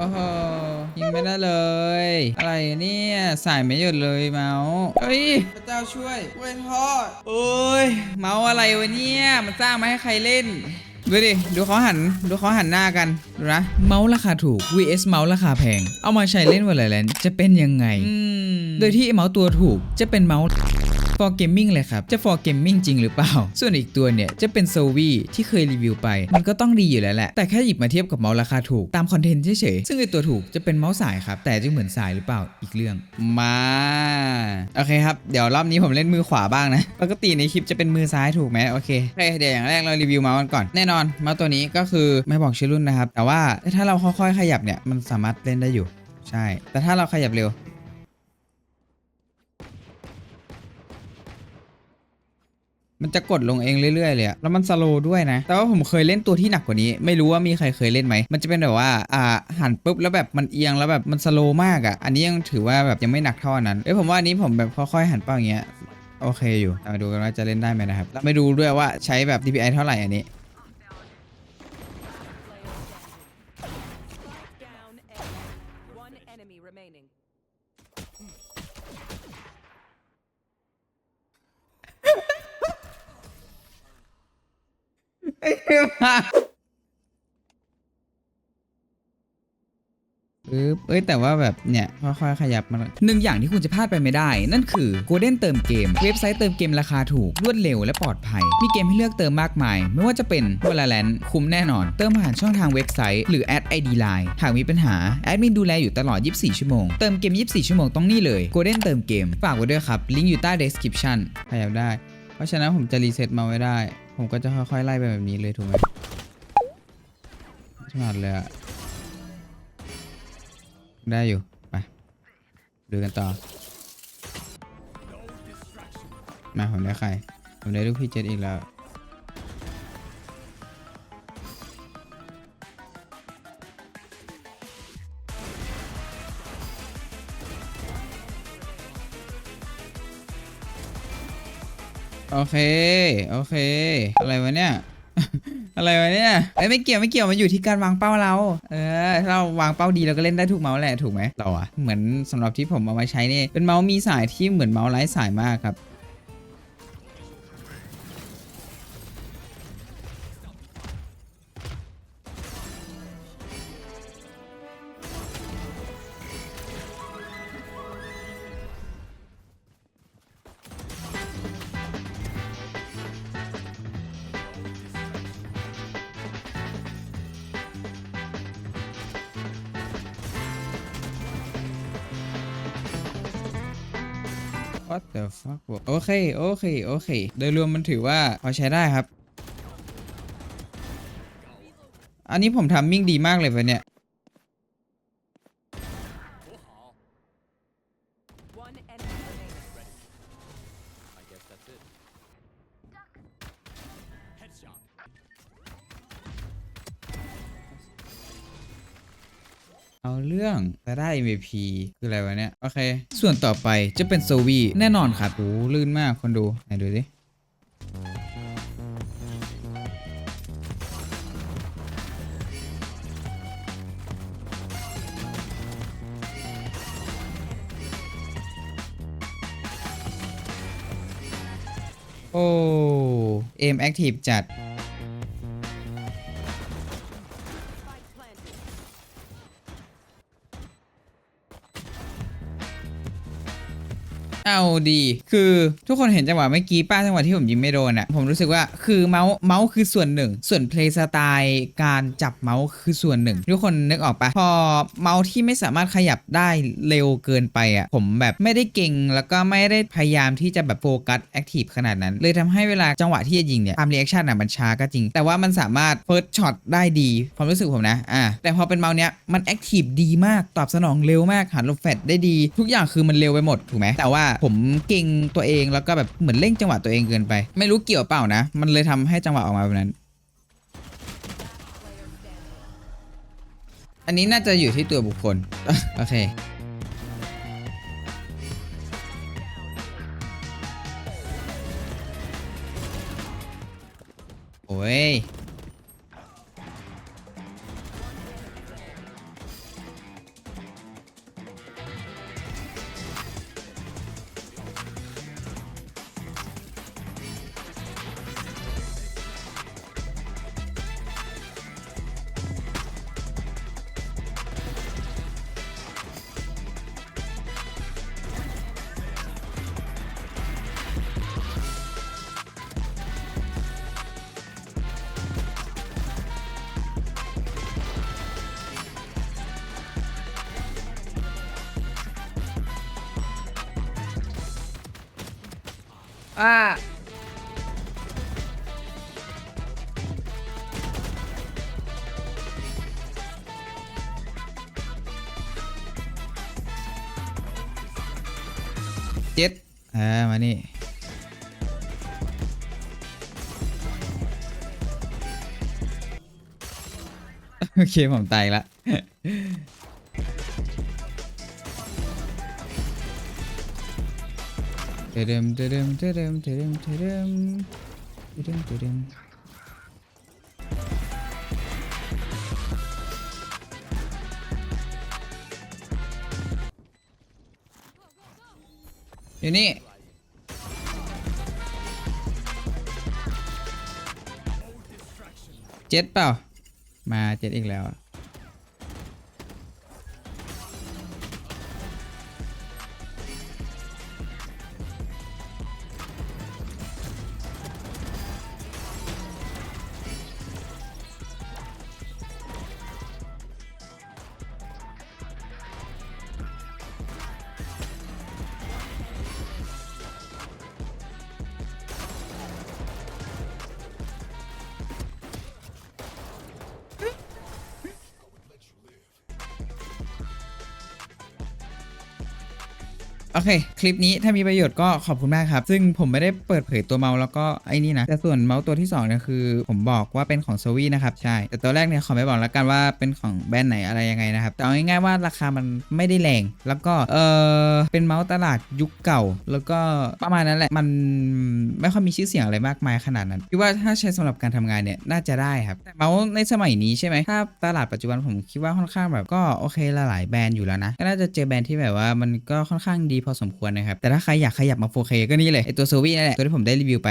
โอ้โหยิงไม่ได้เลย อะไรเนี่ยสายไม่หยุดเลยเมาส์เฮ้ยพระเจ้าช่วยช่วยทอดโอ้ยเมาส์อะไรวะเนี่ยมันสร้างมาให้ใครเล่นดูดิ ดูเขาหัน ดูเขาหันหน้ากัน ดูนะ เมาส์ราคาถูก vs เมาส์ราคาแพง เอามาใช้เล่น Valorant จะเป็นยังไงอืมโดยที่เมาส์ตัวถูกจะเป็นเมาส์ for gaming เลยครับ จะ for gaming จริงหรือเปล่า ส่วนอีกตัวเนี่ยจะเป็น s o v i ที่เคยรีวิวไป มันก็ต้องดีอยู่แล้วแหละ แต่แค่หยิบมาเทียบกับเมาส์ราคาถูกตามคอนเทนต์เฉยๆ ซึ่งไอตัวถูกจะเป็นเมาส์สายครับ แต่จะเหมือนสายหรือเปล่าอีกเรื่อง มา โอเคครับ เดี๋ยวรอบนี้ผมเล่นมือขวาบ้างนะ ปกติในคลิปจะเป็นมือซ้ายถูกไหมโอเคโอเคเดี๋ยวอย่างแรกเรารีวิวเมาส์กันก่อน แน่นอนเมาส์ตัวนี้ก็คือไม่บอกชื่อรุ่นนะครับ แต่ว่าถ้าเราค่อยๆขยับเนี่ยมันสามารถเล่นได้อยู่ ใช่ แต่ถ้าเราขยับเร็ว มันจะกดลงเองเรื่อยๆเลยอะแล้วมันสโลว์ด้วยนะ แต่ว่าผมเคยเล่นตัวที่หนักกว่านี้ ไม่รู้ว่ามีใครเคยเล่นไหม มันจะเป็นแบบว่า อ่า หันปุ๊บแล้วแบบมันเอียงแล้วแบบมันสโลว์มากอะอันนี้ยังถือว่าแบบยังไม่หนักเท่านั้น เอ้ยผมว่าอันนี้ผมแบบค่อยๆหันเป้าอย่างเงี้ย โอเคอยู่ มาดูกันว่าจะเล่นได้ไหมนะครับ แล้วไม่ดูด้วยว่าใช้แบบ DPI เท่าไหร่อันนี้ Down A. One enemy remaining. ปึ๊บเอ้ยแต่ว่าแบบเนี่ยค่อยๆขยับมันหนึ่งอย่างที่คุณจะพลาดไปไม่ได้ นั่นคือ Golden เติมเกม เว็บไซต์เติมเกมราคาถูก รวดเร็วและปลอดภัย มีเกมให้เลือกเติมมากมาย ไม่ว่าจะเป็น Valorant คุ้มแน่นอน เติมผ่านช่องทางเว็บไซต์หรือแอด ID Line หากมีปัญหา แอดมินดูแลอยู่ตลอด 24 ชั่วโมง เติมเกม 24 ชั่วโมงต้องนี่เลย Golden เติมเกมฝากไว้ด้วยครับลิงก์อยู่ใต้ description ขยับได้ เพราะฉะนั้นผมจะรีเซ็ตมาไว้ได้ ผมก็จะค่อยๆไล่ไปแบบนี้เลยถูกไหมฉลาดเลยอะได้อยู่ ไป ดูกันต่อ มาผมได้ใคร ผมได้ลูกพี่เจ็ดอีกแล้ว โอเค โอเค อะไรวะเนี่ย อะไรวะเนี่ยเอ้ยไม่เกี่ยวไม่เกี่ยวมันอยู่ที่การวางเป้าเรา เออถ้าเราวางเป้าดีเราก็เล่นได้ทุกเมาส์แหละถูกไหมเราอะเหมือนสำหรับที่ผมเอามาใช้นี่เป็นเมาส์มีสายที่เหมือนเมาส์ไร้สายมากครับ What the fuck วะโอเค โอเค โอเค โดยรวมมันถือว่าพอใช้ได้ครับ อันนี้ผมทำมิ่งดีมากเลยปะเนี่ย เอาเรื่องแต่ได้ MVP คืออะไรวะเนี่ย โอเค ส่วนต่อไปจะเป็น s o v i แน่นอนครับโอ้ลื่นมากคนดูไหนดูสิโอ้ เอมแอคทีฟจัด เอาดีคือทุกคนเห็นจังหวะเมื่อกี้ป้าจังหวะที่ผมยิงไม่โดนอะผมรู้สึกว่าคือเมาส์เมาส์คือส่วนหนึ่ง ส่วนเพลย์สไตล์การจับเมาส์คือส่วนหนึ่ง ทุกคนนึกออกปะพอเมาส์ที่ไม่สามารถขยับได้เร็วเกินไปอะผมแบบไม่ได้เก่งแล้วก็ไม่ได้พยายามที่จะแบบโฟกัสแอคทีฟขนาดนั้น เลยทำให้เวลาจังหวะที่จะยิงเนี่ยทำรีแอคชั่นอะมันช้าก็จริง แต่ว่ามันสามารถเฟิร์สช็อตได้ดีความรู้สึกผมนะอ่าแต่พอเป็นเมาส์เนี้ยมันแอคทีฟดีมากตอบสนองเร็วมากหันลมแฟดได้ดี ทุกอย่างคือมันเร็วไปหมดถูกไหมแต่ว่าผมเก่งตัวเองแล้วก็แบบเหมือนเร่งจังหวะตัวเองเกินไป ไม่รู้เกี่ยวเปล่านะ มันเลยทำให้จังหวะออกมาแบบนั้น อันนี้น่าจะอยู่ที่ตัวบุคคลโอเคโอ้ย อ่าเจ็ดอ่ามานี่โอเคผมตายละ Tedem tedem tedem tedem tedem tedem tedem. อยู่นี่เจ็ดเปล่า มาเจ็ดอีกแล้วอะ อเค คลิปนี้ถ้ามีประโยชน์ก็ขอบคุณมากครับ ซึ่งผมไม่ได้เปิดเผยตัวเมาส์แล้วก็ไอ้นี่นะ แต่ส่วนเมาส์ตัวที่2เนี่ยคือ ผมบอกว่าเป็นของ s w วีนะครับ ใช่ แต่ตัวแรกเนี่ยขอไม่บอกแล้วกันว่าเป็นของแบรนด์ไหนอะไรยังไงนะครับ แต่เอาง่ายๆว่าราคามันไม่ได้แรง แล้วก็เออเป็นเมาส์ตลาดยุคเก่า แล้วก็ประมาณนั้นแหละ มันไม่ค่อยมีชื่อเสียงอะไรมากมายขนาดนั้นคิดว่าถ้าใช้สำหรับการทำงานเนี่ยน่าจะได้ครับ แต่เมาส์ในสมัยนี้ใช่ไหมถ้าตลาดปัจจุบันผมคิดว่าค่อนข้างแบบก็โอเคละหลายแบรนด์อยู่แล้วนะก็น่าจะเจอแบรนด์ที่แบบว่ามันก็ค่อนข้างดีพพอสมควรนะครับ แต่ถ้าใครอยากขยับมา 4K ก็นี่เลยไอตัว s w วีนั่นแหละ ตัวที่ผมได้รีวิวไป